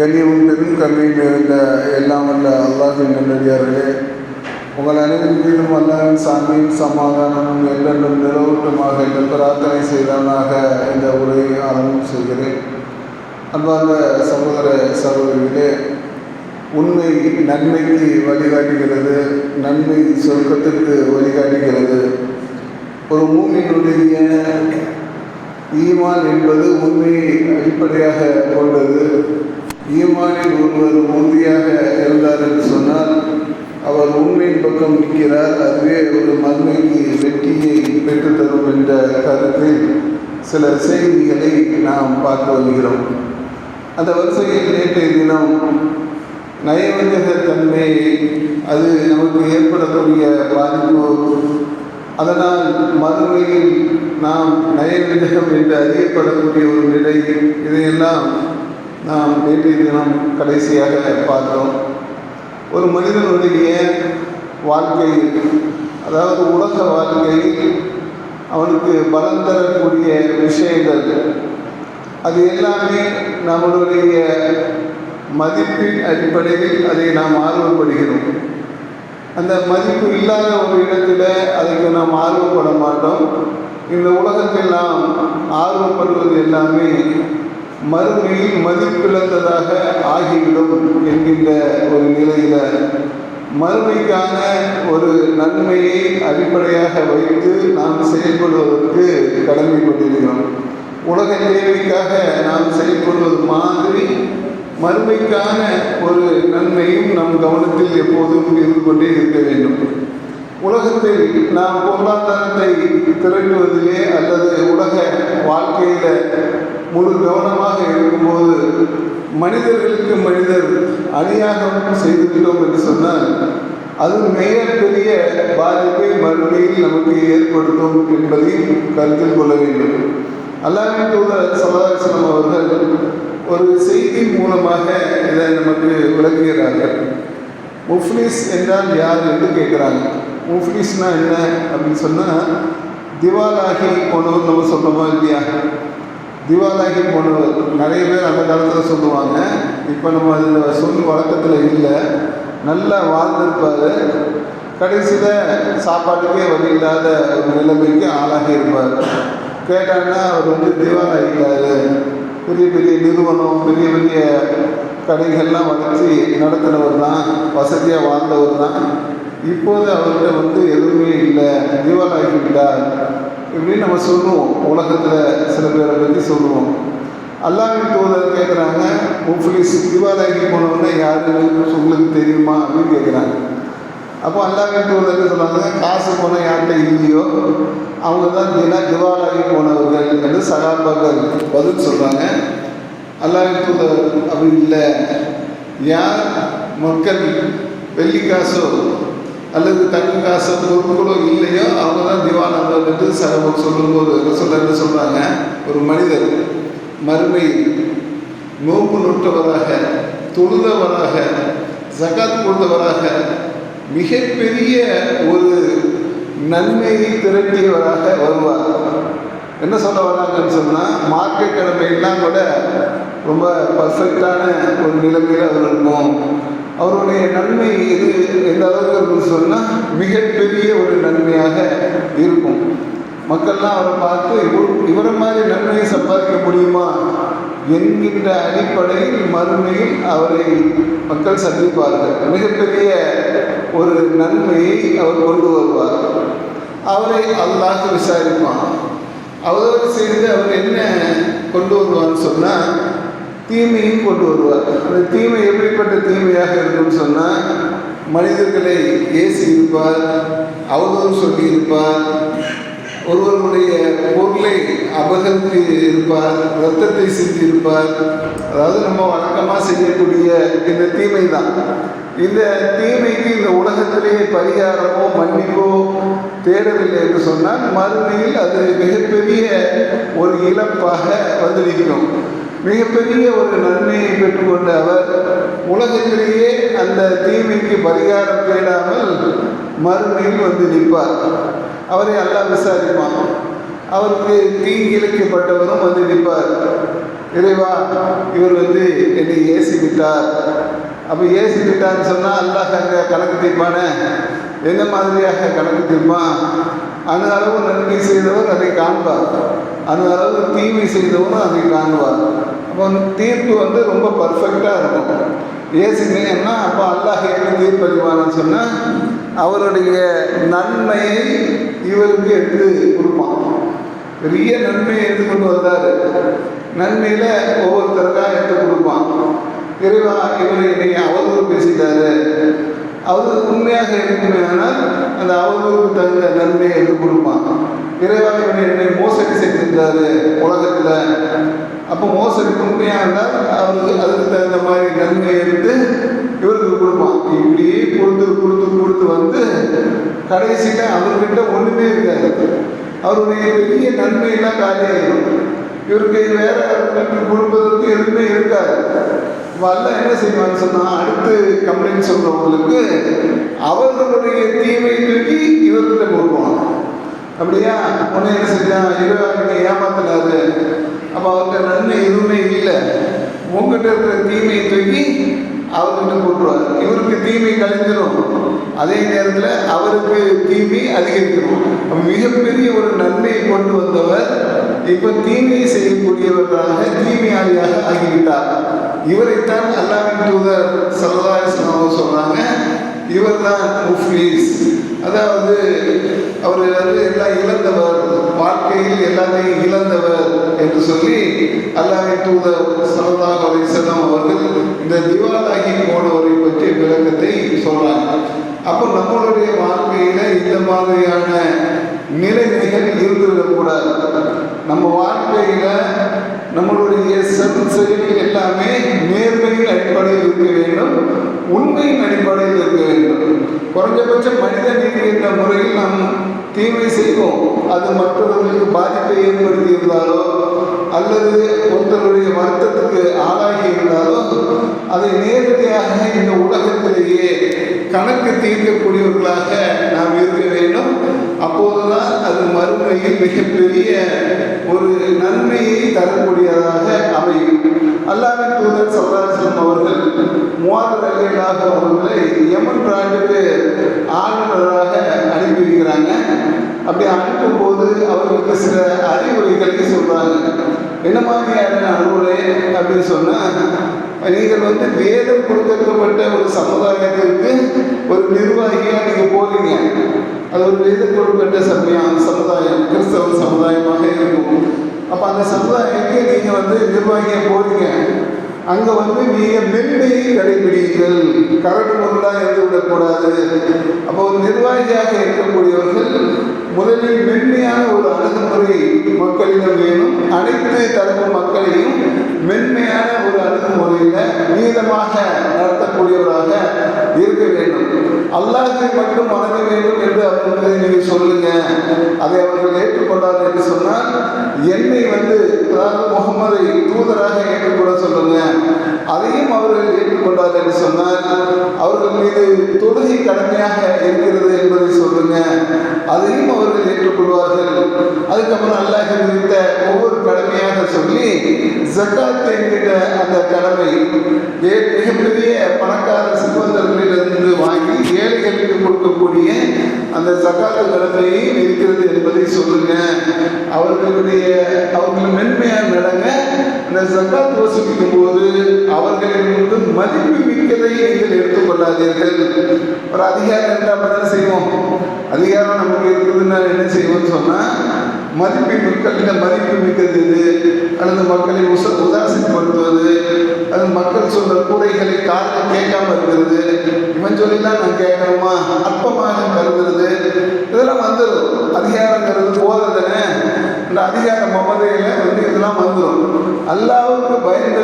கண்ணியமும் பெரும் கருணையில் இருந்த எல்லாம் வல்ல அல்லாஹின் நல்லடியார்களே உங்கள் அனைவரும் மீதும் அல்லாவின் சாமியும் சமாதானமும் எல்லென்றும் நிலவட்டுமாக என்று பிரார்த்தனை செய்தவனாக இந்த உரையை ஆரம்பம் செய்கிறேன். அன்பார்ந்த சகோதர சகோதரிகளே உண்மை நன்மைக்கு வழிகாட்டுகிறது நன்மை சொர்க்கத்திற்கு வழிகாட்டுகிறது. ஒரு மூமியினுடைய ஈமான் என்பது உண்மையை அடிப்படையாக கொண்டது. ஈமானில் ஒருவர் உறுதியாக இருந்தார் என்று சொன்னால் அவர் உண்மையின் பக்கம் நிற்கிறார். அதுவே ஒரு மண்மைக்கு வெற்றியை பெற்றுத்தரும் என்ற கருத்தில் சில செய்திகளை நாம் பார்த்து வருகிறோம். அந்த வரிசையில் நேற்றைய தினம் நயவஞ்சக தன்மை அது நமக்கு ஏற்படக்கூடிய பாதிப்பு. அதனால் மறுமையில் நாம் நயவஞ்சகம் என்று அறியப்படக்கூடிய ஒரு நிலை இதையெல்லாம் நாம் நேற்றைய தினம் கடைசியாக பார்த்தோம். ஒரு மனிதனுடைய வாழ்க்கையில் அதாவது உலக வாழ்க்கையில் அவனுக்கு பலம் தரக்கூடிய விஷயங்கள் அது எல்லாமே நம்மளுடைய மதிப்பின் அடிப்படையில் அதை நாம் ஆர்வப்படுகிறோம். அந்த மதிப்பு இல்லாத ஒரு இடத்துல அதுக்கு நாம் ஆர்வப்பட மாட்டோம். இந்த உலகத்தில் நாம் ஆர்வப்படுவது எல்லாமே மறுமையில் மதிப்பிழந்ததாக ஆகிவிடும் என்கின்ற ஒரு நிலையில் மறுமைக்கான ஒரு நன்மையை அடிப்படையாக வைத்து நாம் செயல்படுவதற்கு கடமைப்பட்டிருக்கிறோம். உலக தேவைக்காக நாம் செயல்படுவது மாதிரி மறுமைக்கான ஒரு நன்மையும் நம் கவனத்தில் எப்போதும் இருந்து கொண்டே இருக்க வேண்டும். உலகத்தில் நாம் பொருளாதாரத்தை திரட்டுவதிலே அல்லது உலக வாழ்க்கையில் முழு கவனமாக இருக்கும்போது மனிதர்களுக்கு மனிதர் அநியாகம் செய்துவிட்டோம் என்று சொன்னால் அது மிகப்பெரிய பாதிப்பை மறுமையில் நமக்கு ஏற்படுத்தும் என்பதையும் கருத்தில் கொள்ள வேண்டும். அல்லாமே தூதர் சமதாசனம் அவர்கள் ஒரு செய்தி மூலமாக இதை நமக்கு விளக்குகிறார்கள். முஃப்லிஸ் என்றால் யார் என்று கேட்குறாங்க. முஃப்லிஸ்னால் என்ன அப்படின்னு சொன்னால் திவாலாகி போனவர் நம்ம சொல்கிறோமா இல்லையா? திவாலாகி போனவர் நிறைய பேர் அந்த காலத்தில் சொல்லுவாங்க. இப்போ நம்ம அதில் சொல் வழக்கத்தில் இல்லை. நல்லா வாழ்ந்திருப்பார். கடைசியில் சாப்பாட்டுக்கே வழி இல்லாத நிலைமைக்கு ஆளாகி இருப்பார். கேட்டாங்கன்னா அவர் வந்து திவாலாகிட்டார். பெரிய பெரிய நிறுவனம் பெரிய பெரிய கடைகள்லாம் வளர்ச்சி நடத்தினவர் தான் வசதியாக வாழ்ந்தவர் தான் இப்போது அவர்கிட்ட வந்து எதுவுமே இல்லை திவாலாகிவிட்டார் இப்படின்னு நம்ம சொல்லுவோம். உலகத்தில் சில பேரை பற்றி சொல்லுவோம். அல்லாவின் தூதர் கேட்குறாங்க முஃப்லிஸ் திவாலாகி போனவொடனே யாருன்னு உங்களுக்கு தெரியுமா அப்படின்னு கேட்குறாங்க அப்போ அல்லாவின் தூதர் சொன்னாங்க காசு போன யார்கிட்ட இல்லையோ அவங்க தான் தினா திவாலாகி போனவர்கள் என்று சகாபாக்கள் பதில் சொல்கிறாங்க அல்லாவின் தூதர் அப்படி இல்லை. யார் மக்கள் வெள்ளி காசோ அல்லது தங்க காசோ பொருட்களோ இல்லையோ அவங்க தான் திவாலாக என்று சொல்லும்போது ரசோல்லா சொல்கிறாங்க ஒரு மனிதர் மறுமை நோம்பு நொட்டவராக தொழுதவராக ஜகாத் கொடுத்தவராக மிகப்பெரிய ஒரு நன்மையை திரட்டியவராக வருவார். என்ன சொல்ல வராங்கன்னு சொன்னால் மார்க்கெட் கடமையெல்லாம் கூட ரொம்ப பர்ஃபெக்டான ஒரு நிலைமையில் அவர் இருக்கும் அவருடைய நன்மை எது எந்த அளவுக்கு இருக்குன்னு சொன்னால் மிகப்பெரிய ஒரு நன்மையாக இருக்கும். மக்கள்லாம் அவரை பார்த்து இவர் இவரை மாதிரி நன்மையை சம்பாதிக்க முடியுமா? என்கின்ற அடிப்படையில் மறுமையில் அவரை மக்கள் சந்திப்பார்கள். மிகப்பெரிய ஒரு நன்மையை அவர் கொண்டு வருவார். அவரை அல்லாஹ் விசாரிப்பான். அவரோடு சேர்ந்து அவர் என்ன கொண்டு வருவார்னு சொன்னால் தீமையும் கொண்டு வருவார். அந்த தீமை எப்படிப்பட்ட தீமையாக இருக்கும்னு சொன்னால் மனிதர்களை ஏசி இருப்பார் அவதூறு சொல்லியிருப்பார் ஒருவருடைய பொருளை அபகரித்து இருப்பார் ரத்தத்தை சிந்தி இருப்பார். அதாவது நம்ம வழக்கமாக செய்யக்கூடிய இந்த தீமை தான் இந்த தீமைக்கு இந்த உலகத்திலேயே பரிகாரமோ மன்னிப்போ தேடவில்லை என்று சொன்னால் மறுமையில் அது மிகப்பெரிய ஒரு இழப்பாக வந்து நிற்கும். மிகப்பெரிய ஒரு நன்மையை பெற்றுக்கொண்ட அவர் உலகத்திலேயே அந்த தீமைக்கு பரிகாரம் தேடாமல் மறுமையில் வந்து நிற்பார். அவரை எல்லாம் விசாரிப்பான். அவருக்கு தீங்கிழைக்கப்பட்டவரும் வந்து நிற்பார். இறைவா இவர் வந்து என்னை ஏசி விட்டார் அப்போ ஏசி விட்டான்னு சொன்னால் அல்லாஹ் அங்கே கணக்கு தீர்ப்பானே? என்ன மாதிரியாக கணக்கு தீர்ப்பான்? அந்த அளவு நன்மை செய்தவர் அதை காண்பார். அந்த அளவு தீமை செய்தவரும் அதை காண்பார். அப்போ தீர்ப்பு வந்து ரொம்ப பர்ஃபெக்டாக இருக்கும். ஏசுனீங்கன்னா அப்போ அல்லாஹ் என்ன தீர்ப்பளிப்பான்னு சொன்னால் அவருடைய நன்மையை இவருக்கு எடுத்து கொடுப்பான். பெரிய நன்மையை எடுத்து கொண்டு வந்தார். நன்மையில் ஒவ்வொருத்தருக்காக எடுத்து கொடுப்பான். இறைவா இவரை என்னை அவதூறு பேசிட்டாரு. அவர் உண்மையாக இருக்குமே அந்த அவதூறுக்கு தகுந்த நன்மையை எடுத்து கொடுப்பான். இறைவா இவர் என்னை மோசடி செய்திருந்தாரு உலகத்தில். அப்போ மோசடி உண்மையாக இருந்தால் அவருக்கு அதுக்கு தகுந்த மாதிரி நன்மை எடுத்து இவருக்கு கொடுப்பான். இப்படியே கொடுத்து கொடுத்து கொடுத்து வந்து கடைசியில் அவர்கிட்ட ஒன்றுமே இருக்காது. அவருடைய பெரிய நன்மையெல்லாம் காலியாகிடும் இவருக்கு வேற கொடுப்பதற்கு எதுவுமே இருக்காது. வல்ல என்ன செய்வான்னு சொன்னால் அடுத்து கம்ப்ளைண்ட் சொல்கிறவங்களுக்கு அவர்களுடைய தீமை தூக்கி இவர்கிட்ட கொடுப்பான் அப்படியா? உன்னை என்ன செஞ்சான்? இருபது ஏமாத்தினாரு. அப்போ அவர்கிட்ட நன்மை எதுவுமே இல்லை. உங்ககிட்ட இருக்கிற தீமையை தூக்கி அவர்கிட்ட போட்டுருவார் இவருக்கு தீமை கலைஞ்சிடும் அதே நேரத்தில் அவருக்கு தீமை அதிகரிக்கணும் மிகப்பெரிய ஒரு நன்மையை கொண்டு வந்தவர் இப்போ தீமையை செய்யக்கூடியவர்களாக தீமையாளியாக ஆகிவிட்டார். இவரைத்தான் அல்லாவின் தூதர் சல்லாஹ் சொல்றாங்க. இவர் தான் முஃப்லீஸ். அதாவது அவர் வந்து எல்லாம் இழந்தவர் வாழ்க்கையில் எல்லாத்தையும் இழந்தவர் என்று சொல்லி அல்லாவின் தூதர் சல்லாஹ் அலிசல்லாம் அவர்கள் இந்த திவாலாகி போனவரை பற்றிய விளக்கத்தை சொல்றாங்க. அப்போ நம்மளுடைய வாழ்க்கையில இந்த மாதிரியான நிலைமைகள் இருந்துவிடக்கூடாது நம்ம வாழ்க்கையில நம்மளுடைய செல் செயல் எல்லாமே நேர்மையின் அடிப்படையில் இருக்க வேண்டும். உண்மையின் அடிப்படையில் இருக்க வேண்டும். குறைஞ்சபட்சம் மனித நீதி என்ற முறையில் நாம் தீமை செய்வோம். அது மற்றவர்களுக்கு பாதிப்பை ஏற்படுத்தி இருந்தாலோ அல்லது ஒருத்தருடைய வருத்தத்துக்கு ஆளாகி இருந்தாலோ அதை நேரடியாக இந்த உலகத்திலேயே கணக்கு தீர்க்கக்கூடியவர்களாக நாம் இருக்க வேண்டும். அப்போதுதான் அது மறுமையில் மிகப்பெரிய ஒரு நன்மையை தரக்கூடியதாக அமையும். அல்லாவின் தூதர் சல்லாசலம் அவர்கள் மூவாயிரம் அலியலாக அவர்களை யமன் நாட்டுக்கு ஆளுநராக அனுப்பி வைக்கிறாங்க அப்படி அனுப்பும்போது அவர்களுக்கு சில அறிவுரைகளை சொல்றாங்க. என்ன மாதிரியான அறிவுரை அப்படின்னு சொன்னா நீங்கள் வந்து வேதம் கொடுக்கப்பட்ட ஒரு சமுதாயத்திற்கு ஒரு நிர்வாகியாக நீங்கள் போறீங்க. அது ஒரு வேதம் கொடுக்கப்பட்ட சமயம் சமுதாயம் கிறிஸ்தவ சமுதாயமாக இருக்கும். அப்போ அந்த சமுதாயத்துக்கு நீங்கள் வந்து நிர்வாகியாக போறீங்க. அங்கே வந்து நீங்கள் மென்மையை கடைபிடிங்கள் கரடு பொருளாக இருந்து விடக்கூடாது. அப்போ ஒரு நிர்வாகியாக இருக்கக்கூடியவர்கள் முதலில் மென்மையான ஒரு அணுகுமுறை மக்களிடம் வேணும். அனைத்து தரப்பு மக்களையும் மென்மையான ஒரு அணுகுமுறையில் நீதமாக நடத்தக்கூடியவராக இருக்க வேண்டும். அல்லாஹை மட்டும் வணங்க வேண்டும் என்று அவர்களுக்கு நீங்கள் சொல்லுங்க. அதை அவர்கள் ஏற்றுக்கொண்டார்கள் என்று சொன்னால் என்னை வந்து அதாவது முகமதை தூதராக ஏற்றுக்கொள்ள சொல்லுங்க. அதையும் அவர்கள் ஏற்றுக்கொண்டார் என்று சொன்னால் அவர்கள் மீது தொழுகை கடமையாக இருக்கிறது என்பதை சொல்லுங்க. அதையும் அவர்கள் ஏற்றுக்கொள்வார்கள். அதுக்கப்புறம் அல்லாஹ் விதித்த ஒவ்வொரு கடமையாக சொல்லி ஜக்காத் என்கிற அந்த கடமை மிகப்பெரிய பணக்கார செல்வந்தர்களிலிருந்து வாங்கி ஏழைகளுக்கு கொடுக்கக்கூடிய அந்த ஜக்காத்து கடமையும் இருக்கிறது என்பதை சொல்லுங்க. அவர்களுடைய அந்த ஜக்காத் வசூலிக்கும் போது அவர்களிடமிருந்து மதிப்பு மிக்கதை நீங்கள் எடுத்துக்கொள்ளாதீர்கள். ஒரு அதிகாரம் இருந்தால் அப்படி தானே செய்வோம். அதிகாரம் நமக்கு இருக்குதுன்னா என்ன செய்வோம்னு சொன்னால் மதிப்பு மக்கள்கிட்ட மதிப்பு மிக்கது இது அல்லது மக்களை உச உதாசீனப்படுத்துவது அது மக்கள் சொல்ற கூரைகளை காரணம் கேட்காம இருக்கிறது. இவன் சொல்லிதான் நான் கேட்கணுமா? அற்பமாக கருதுறது. இதெல்லாம் வந்துடும் அதிகாரங்கிறது போததுன்னு தானே? அதிகார மமதையில் வந்து இதெல்லாம் வந்துடும் அல்லாவுக்கு பயந்து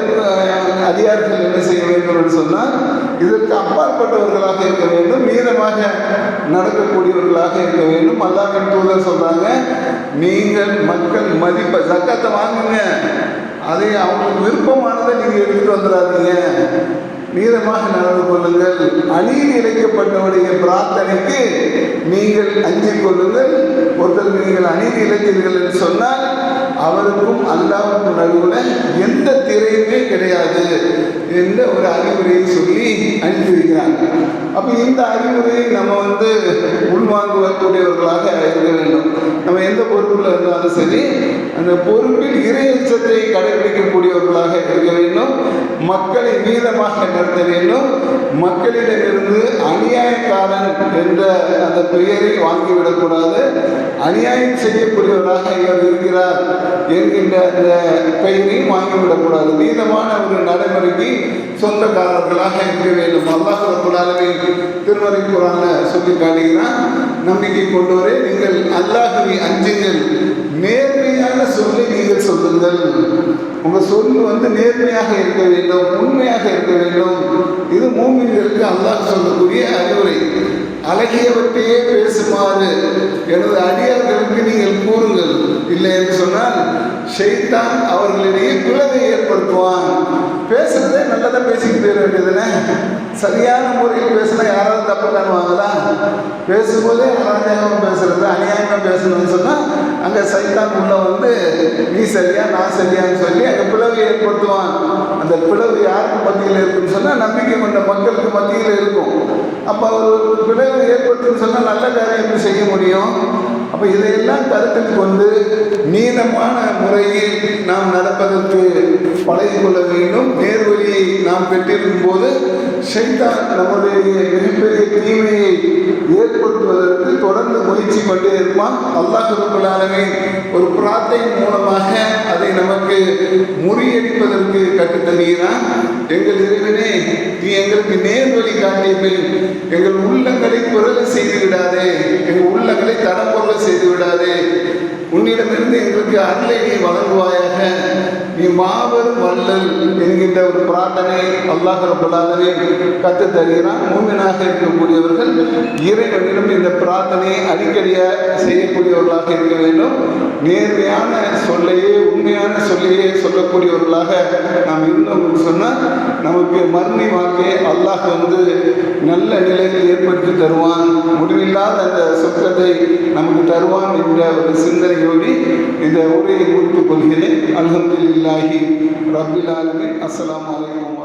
அதிகாரத்தில் என்ன செய்ய வேண்டும் என்று சொன்னால் இதற்கு அப்பாற்பட்டவர்களாக இருக்க வேண்டும் மீதமாக நடக்கக்கூடியவர்களாக இருக்க வேண்டும். அல்லாவின் தூதர் சொல்றாங்க நீங்கள் மக்கள் மதிப்பை சக்கத்தை வாங்குங்க. அதை அவங்களுக்கு விருப்பமானதை நீங்கள் எடுத்துட்டு வந்துடாதீங்க. நீதமாக நடந்து கொள்ளுங்கள். அநீதி இழைக்கப்பட்டவருடைய பிரார்த்தனைக்கு நீங்கள் அஞ்சிக் கொள்ளுங்கள். ஒருத்தர் நீங்கள் அநீதி இழைத்தீர்கள் என்று சொன்னால் அவருக்கும் அல்லாவுக்கும் நடுவில் எந்த திரையுமே கிடையாது என்ற ஒரு அறிவுரையை சொல்லி அனுப்பி வைக்கிறாங்க அப்போ இந்த அறிவுரையை நம்ம வந்து உள்வாங்குவக்கூடியவர்களாக இருக்க வேண்டும். நம்ம எந்த பொறுப்பில் இருந்தாலும் சரி அந்த பொறுப்பில் இறையச்சத்தை கடைபிடிக்கக்கூடியவர்களாக இருக்க வேண்டும். மக்களை மீதமாக நடத்த வேண்டும். மக்களிடமிருந்து அநியாயக்காரன் என்ற அந்த பெயரை வாங்கிவிடக்கூடாது. அநியாயம் செய்யக்கூடியவராக இவர் இருக்கிறார். என்கின்ற அந்த பெயரையும் வாங்கிவிடக்கூடாது. மீதமான ஒரு நடைமுறைக்கு சொந்தக்காரர்களாக இருக்க வேண்டும். அல்லாஹ் ரப்பல் திருமறை குரான சொல்லி காட்டுகிறான். நம்பிக்கை கொண்டவரே நீங்கள் அல்லாஹுவை அஞ்சுங்கள். நேர்மையான சொல்லை நீங்கள் சொல்லுங்கள். உங்க சொல் வந்து நேர்மையாக இருக்க வேண்டும் உண்மையாக இருக்க வேண்டும். இது மூமின்களுக்கு அல்லாஹ் சொல்லக்கூடிய அறிவுரை. அழகியவற்றையே பேசுமாறு. எனது அடியார்களுக்கு நீங்கள் கூறுங்கள். இல்லை என்று சொன்னால் ஷைத்தான் அவர்களிடையே பிளவை ஏற்படுத்துவான். பேசுறதே நல்லதாக பேசிக்கிட்டு போயிட வேண்டியதுனே சரியான முறையில் பேசினா யாராவது தப்பு காணுவாங்களா? பேசும்போதே அராஜகம் பேசுறது அநியாயமாக பேசணும்னு சொன்னால் அங்கே சைத்தான் உள்ள வந்து நீ சரியா நான் சரியான்னு சொல்லி அங்கே பிளவு ஏற்படுத்துவான். அந்த பிளவு யாருக்கு மத்தியில் இருக்குன்னு சொன்னால் நம்பிக்கை கொண்ட மக்களுக்கு மத்தியில் இருக்கும். அப்போ ஒரு பிளவு ஏற்படுத்துன்னு சொன்னால் நல்ல காரியம் எப்படி செய்ய முடியும்? அப்போ இதையெல்லாம் கருத்தில் கொண்டு நீளமான முறையில் நாம் நடப்பதற்கு பழகிக்கொள்ள வேண்டும். நேர்வழியை நாம் பெற்றிருக்கும் போது ஷைத்தான் நம்முடைய மிகப்பெரிய தீமையை ஏற்படுத்துவதற்கு தொடர்ந்து முயற்சி கொண்டே இருப்பான். அல்லாஹ் ரபுல்லாலமே ஒரு பிரார்த்தனை மூலமாக அதை நமக்கு முறியடிப்பதற்கு கற்றுத் எங்கள் இறைவனே நீ எங்களுக்கு நே காரியத்தில் எங்கள் உள்ளங்களை குரல் செய்து விடாதே. எங்கள் உள்ளங்களை தடம்பொருள செய்து விடாதே. உன்னிடமிருந்து எங்களுக்கு அருளை நீ வழங்குவாயாக. நீ மாபெரும் வல்லல் என்கின்ற ஒரு பிரார்த்தனை அல்லாஹ் ரப்பல் ஆலமீன் கற்றுத் தருகிறான் மூமினாக இருக்கக்கூடியவர்கள் இறைவனிடம் இந்த பிரார்த்தனையை அடிக்கடியாக செய்யக்கூடியவர்களாக இருக்க வேண்டும். நேர்மையான சொல்லையே உண்மையான சொல்லையே சொல்லக்கூடியவர்களாக நாம் இருந்தோம் சொன்னால் நமக்கு மறுமை வாழ்க்கை அல்லாஹ் வந்து நல்ல நிலையில் ஏற்படுத்தி தருவான். முடிவில்லாத அந்த சொர்க்கத்தை நமக்கு தருவான் என்ற ஒரு சிந்தனையோடு இந்த உரையை முடித்துக் கொள்கிறேன். அல்ஹம்துலில்லாஹி ரப்பில் ஆலமீன். அஸ்ஸலாமு அலைக்கும்.